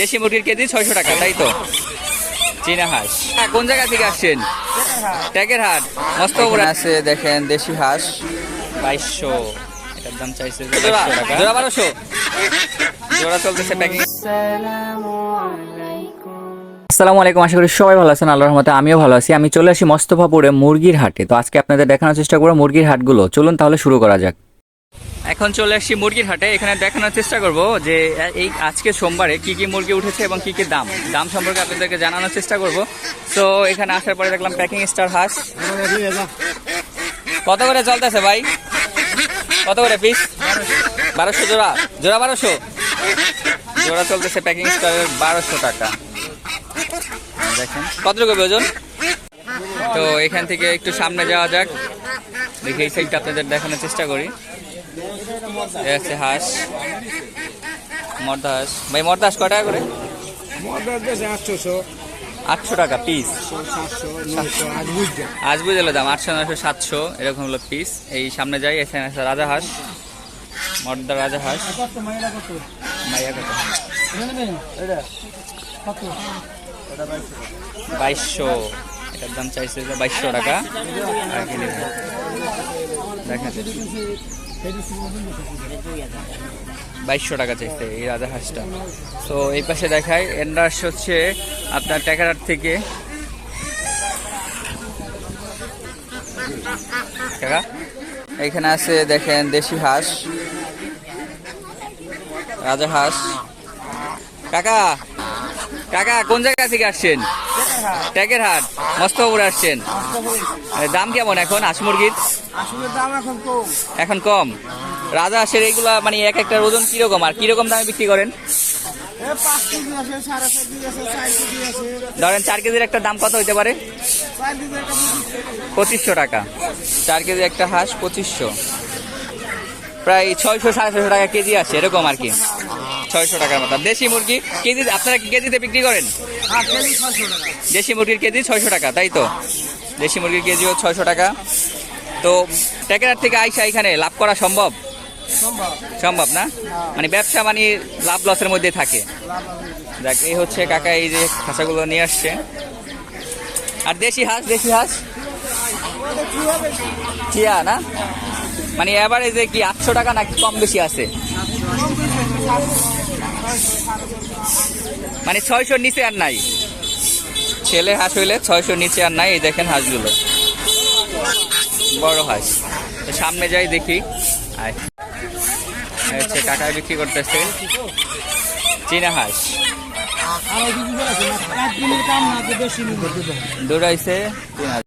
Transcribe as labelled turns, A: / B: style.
A: দেশি মুরগির কেজি ছয়শো টাকা তাই তো? চীনা হাঁস কোন জায়গা থেকে আসছেন? ট্যাগের হাট। মস্ত উপরে আছে দেখেন দেশি হাঁস। বাইশশো। এটার দাম চাইছে জোড়া বারোশো। জোড়া চলতেছে প্যাকিং। আসসালামু আলাইকুম আশা করি সবাই ভালো আছেন আল্লাহর রহমতে আমিও ভালো আছি। আমি চলে আসি মোস্তফাপুরে মুরগির হাটে। তো আজকে আপনাদের দেখানোর চেষ্টা করব মুরগির হাটগুলো। চলুন তাহলে শুরু করা যাক। এখন চলে আসছি মুরগির হাটে। এখানে দেখানোর চেষ্টা করব যে এই আজকে সোমবারে কি কি মুরগি উঠেছে এবং কি কি দাম। দাম সম্পর্কে আপনাদেরকে জানানোর চেষ্টা করব। তো এখানে আসার পরে দেখলাম প্যাকিং স্টার হাঁস। কত করে চলতেছে ভাই? কত করে পিস বারোশো জোড়া। জোড়া বারোশো? জোড়া চলতেছে প্যাকিং স্টারের বারোশো টাকা। দেখেন, কতটুকু ওজন? তো এখান থেকে একটু সামনে যাওয়া যাক। দেখি এই সাইডটা আপনাদের দেখানোর চেষ্টা করি। হচ্ছে হাঁস। মর্দা হাঁস ভাই মর্দা হাঁস ক টাকা করে?
B: আটশোশো।
A: আটশো টাকা পিস
B: আজ
A: বুঝলো দাম আটশো নয়শো সাতশো এরকম হলো পিস এই সামনে যাই এখানে আছে রাজা হাঁস। মর্দা রাজা হাঁস। মাইয়া কত? বাইশশো। এটার দাম চাইছে বাইশশো টাকা? দেখেন বাইশশো টাকা চাইছে এই রাজা হাঁসটা। তো এই পাশে দেখায় এন্ডার্স হচ্ছে আপনার ট্যাকারার থেকে। এখানে আছে দেখেন দেশি হাঁস, রাজা হাঁস। কাকা কাকা কোন জায়গা থেকে আসছেন? ট্যাগের হাট মস্তপুর আসছেন। দাম কেমন এখন হাঁস মুরগির?
B: এখন কম।
A: রাজা হাঁসের এইগুলা মানে এক একটা ওজন কীরকম আর কীরকম দামে বিক্রি করেন? ধরেন চার কেজির একটা দাম কত হইতে পারে? পঁচিশশো টাকা। চার কেজি একটা হাঁস পঁচিশশো। প্রায় ছয়শো সাড়ে ছয়শো টাকা কেজি আছে এরকম আর কি। ছয়শো টাকার মতো দেশি মুরগি কেজি, আপনারা কি কেজিতে বিক্রি করেন? দেশি মুরগির কেজি ছয়শো টাকা, তাই তো? দেশি মুরগির কেজিও ছয়শো টাকা। তো ট্যাকেরার থেকে আইসা এখানে লাভ করা সম্ভব?
B: সম্ভব
A: না? মানে ব্যবসা মানে লাভ লসের মধ্যে থাকে। দেখ এই হচ্ছে কাকা এই যে খাঁচাগুলো নিয়ে আসছে। আর দেশি হাঁস দেশি হাঁস? চিয়া না? মানে এভারেজে কি আটশো টাকা নাকি কম বেশি আছে? মানে ছয়শোর নিচে আর নাই। ছেলে হাঁস হইলে ছয়শোর নিচে আর নাই এই দেখেন হাঁসগুলো। বড় হাঁস। সামনে যাই দেখি। আয়। হচ্ছে কাকায় বিক্রি করতেছে। চীনা হাঁস। দৌড়াইছে।